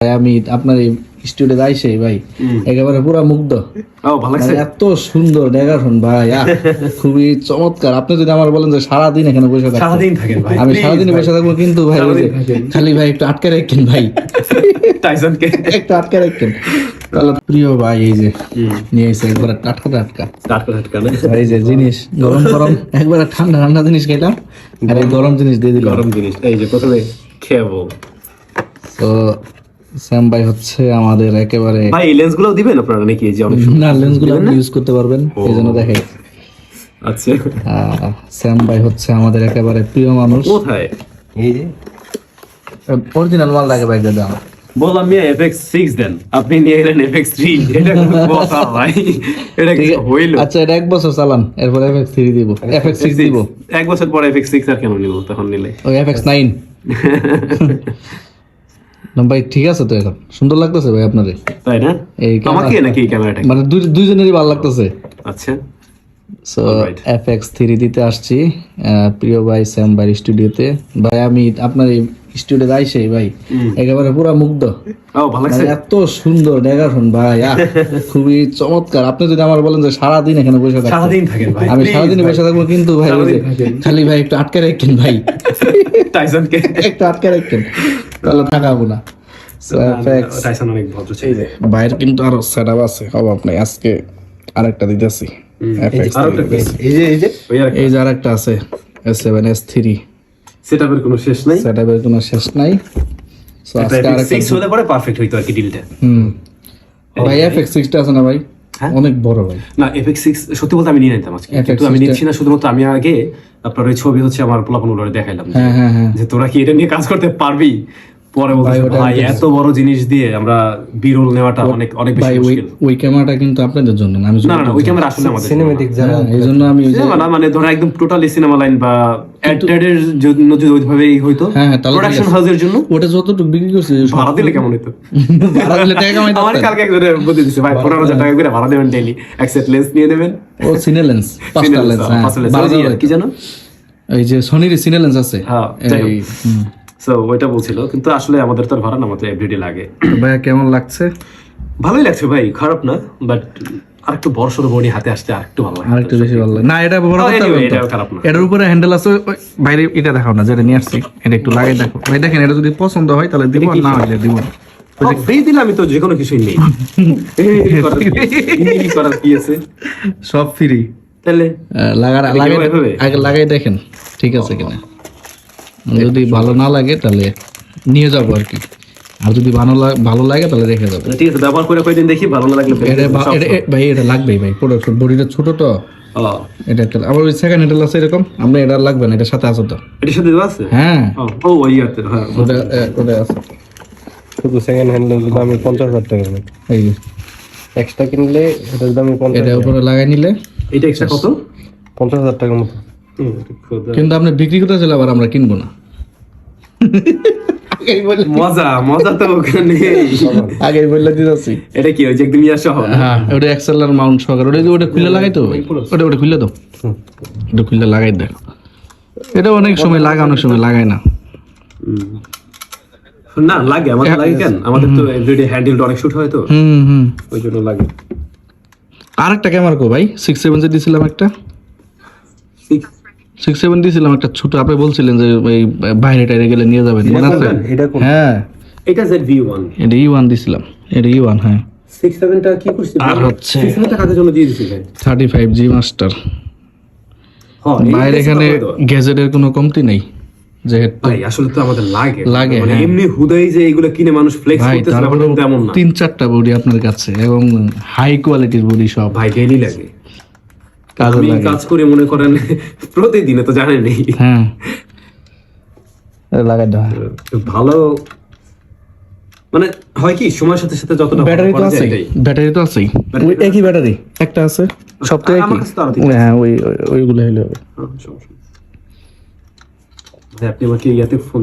ভাই, আমি আপনার এই স্টুডিও আইসে ভাই একেবারে পুরা মুগ্ধ। মানে এত সুন্দর ডেকাশন ভাই খুবই চমৎকার। আপনি যদি আমার বলেন যে সারাদিন এখানে বসে সারাদিন থাকেন ভাই আমি সারাদিন। বসে থাকব কিন্তু ভাই। খালি ভাই একটু আটকে রাখেন ভাই। টাইসনকে। একটু আটকে রাখেন। প্রিয় ভাই এই যে নিয়ে এসে একবার টাটকা টাটকা। টাটকা টাটকা এই যে জিনিস গরম গরম একবার ঠান্ডা ঠান্ডা জিনিস খেলাম। আর গরম জিনিস দিয়ে দিলাম। গরম জিনিস এই যে প্রথমে খেয়াবো। তো স্যাম ভাই হচ্ছে আমাদের একেবারে ভাই এই লেন্সগুলো দিবেন আপনারা নাকি? এই যে অনেক না লেন্সগুলো আপনি ইউজ করতে পারবেন এই জন্য দেখে আচ্ছা। স্যাম ভাই হচ্ছে আমাদের একেবারে প্রিয় মানুষ। কোথায়? এই যে। অরিজিনাল মাল লাগে ভাই দাদা বললাম মিয়া এফএক্স সিক্স দেন। আপনি নিয়ে এলেন এফএক্স থ্রি এটা কথা ভাই। এটা কি হইল। আচ্ছা এটা এক বছর চালান। এরপর এফএক্স থ্রি দিব। এফএক্স সিক্স দিব। এক বছর পরে এফএক্স সিক্স আর কেন নিব তখন নিলে? ওই এফএক্স নাইন ভাই ঠিক আছে তো এখন। সুন্দর লাগতেছে ভাই আপনারে। তাই না? এই আমাকে নাকি ক্যামেরাটা মানে দুই দুইজনেরই ভালো লাগতেছে। আচ্ছা। সো. এফ এক্স থ্রি দিতে আসছি প্রিয় ভাই শ্যাম ভাই স্টুডিওতে ভাই আমি আপনার এই স্টুডিও আইসে ভাই একেবারে পুরা মুগ্ধ। ও ভালো লাগছে? মানে এত সুন্দর ডেকাশন ভাই খুবই চমৎকার। আপনি যদি আমার বলেন যে সারাদিন এখানে বসে সারাদিন থাকেন ভাই আমি সারাদিন বসে থাকব কিন্তু ভাই। খালি ভাই একটু আটকে রাখেন ভাই। টাইসনকে একটু আটকে রাখেন। তাহলে থাকাবো না। টাইসন অনেক ভদ্র ছিল। বাইরে কিন্তু আরও সেট আছে অভাব নাই আজকে আরেকটা দিতেছি। এই যে এই যে এই যে আরেকটা। আছে এস সেভেন এস থ্রি সেটআপের কোনো শেষ নাই? সেটআপের কোনো শেষ নাই। So, আজকে আরেকটা সিক্স হলে পরে পারফেক্ট হইতো আর কি ডিলটা হুম। ভাই এফ এক্স সিক্সটা আছে না ভাই? অনেক বড় ভাই। না এফএক্স সিক্স সত্যি বলতে আমি নিয়ে নিতাম আজকে। কিন্তু আমি নিচ্ছি না শুধুমাত্র আমি আগে আপনার ওই ছবি হচ্ছে আমার পোলাপন দেখাইলাম। যে- হ্যাঁ হ্যাঁ হ্যাঁ। যে তোরা কি এটা নিয়ে কাজ করতে পারবি? পরে ভাই, ওটা ভাই এত বড় জিনিস দিয়ে আমরা বিরল নেওয়াটা অনেক অনেক বেশি ভাই ওই মুশকিল ওই ক্যামেরাটা কিন্তু আপনাদের জন্য না আমি না না ওই ক্যামেরা আসলে আমাদের সিনেমেটিক যারা হ্যাঁ, এই জন্য আমি সিনেমা না মানে ধরো একদম টোটালি সিনেমা লাইন বা জন্য যদি ওইভাবে হইতো। হ্যাঁ, হ্যাঁ, প্রোডাকশন আছে। হাউসের জন্য। ওটা যতটুকু বিক্রি করছি ভাড়া দিলে কেমন হইতো? ভাড়া দিলে টাকা কামাই আমার কালকে একজনে বুদ্ধি দিচ্ছে ভাই পনেরো হাজার টাকা করে ভাড়া দেবেন ডেইলি এক সেট লেন্স নিয়ে নেবেন। ও সিনেলেন্স পাঁচটা লেন্স হ্যাঁ পাঁচটা lens। বারো ওই যে হাজার কি জানো এই যে সনির সিনেলেন্স আছে। হ্যাঁ। সো ওইটা বলছিল কিন্তু আসলে আমাদের তো ভাড়া আমাদের এভরিডে লাগে। ভাইয়া কেমন লাগছে? ভালোই লাগছে ভাই খারাপ না বাট আরেকটু বড় সড়ো বডি হাতে আসতে আরেকটু ভালো লাগে। আরেকটু বেশি ভালো না এটা বড় Oh, কথা anyway, খারাপ না। এটার উপরে হ্যান্ডেল আছে বাইরে এটা দেখাও না যেটা নিয়ে আসছি। এটা একটু লাগাই দেখো। ভাই দেখেন এটা যদি পছন্দ হয় তাহলে দিব আর না হলে দিব না। আমি তো যে কোনো কিছুই নেই। করার কি আছে? সব ফ্রি তাহলে লাগার আগে লাগাই দেখেন ঠিক আছে কিনা। যদি ভালো না লাগে তাহলে নিয়ে যাব আর কি। আর যদি ভালো লাগ- ভালো লাগে তাহলে রেখে যাব। ঠিক আছে ব্যবহার করে কয়দিন দেখি ভালো না লাগলে ভাই এটা লাগবেই ভাই প্রোডাক্ট বডিটা ছোট তো। ও, এটা একটা আবার ওই সেকেন্ড হ্যান্ডেল আছে এরকম আমরা এটা লাগবে না এটা সাথে আছে তো। এটার সাথে আছে? হ্যাঁ। ও, ওই হ্যাঁ ওটা ওটা আছে। শুধু সেকেন্ড হ্যান্ড দামি পঞ্চাশ হাজার টাকা এই এক্সট্রা কিনলে এটার দামি পঞ্চাশ এটা উপরে লাগাই নিলে। এটা এক্সট্রা কত? পঞ্চাশ হাজার টাকার মতো। কিন্তু আপনি বিক্রি করতে চাইলে আবার আমরা কিনবো না। মজা মজা তো ওখানে। আগে বললে দিতেছি। এটা কি ওই যে একদম ইয়া সহ হ্যাঁ ওটা এক্সেলার মাউন্ট সহকারে। ওটা ওটা খুলে লাগাই তো? ওটা ওটা খুলে দাও। ওটা খুলে লাগাই দেখ। এটা অনেক সময় লাগে অনেক সময় লাগায় না। না লাগে। আমাদের লাগে কেন? আমাদের তো এভরিডে হ্যান্ডেলটা অনেক শুট হয় তো। হুম হুম। ওই জন্য লাগে। আর একটা ক্যামেরা কো ভাই? সিক্স সেভেন যে দিয়েছিলাম একটা। Six। সিক্স সেভেন দিয়েছিলাম একটা ছোট আপনি বলছিলেন যে এই বাইরে টাইরে গেলে নিয়ে যাবেন মনে আছে? হ্যাঁ। এটা জেড ভি ওয়ান এটা ই ওয়ান দিছিলাম। এটা ই ওয়ান হ্যাঁ। সিক্স সেভেনটা কি করছি? আর হচ্ছে সিক্স সেভেনটা কাদের জন্য দিয়ে দিছি থার্টি ফাইভ জি মাস্টার হ্যাঁ বাইরে এখানে গ্যাজেটের কোনো কমতি নেই ভাই আসলে তো আমাদের লাগে। লাগে, মানে হ্যাঁ। এমনি হুদাই যে এগুলো কিনে মানুষ ফ্লেক্স করতেছে তেমন না। তিন চারটা বডি আপনার কাছে এবং হাই কোয়ালিটির বডি সব। ভাই ডেইলি লাগে। কাজে আমি লাগে। কাজ করে মনে করেন প্রতিদিনে তো জানেনই হ্যাঁ। লাগাই ভালো মানে হয় কি সময়ের সাথে সাথে যতটা ব্যাটারি তো আছে ব্যাটারি তো আছেই। ওই একই ব্যাটারি একটা আছে। সব তো একই। হ্যাঁ ওই ওই- ওইগুলো হলে হবে। হ্যাঁ, আপনি আমাকে ইয়াতে ফোন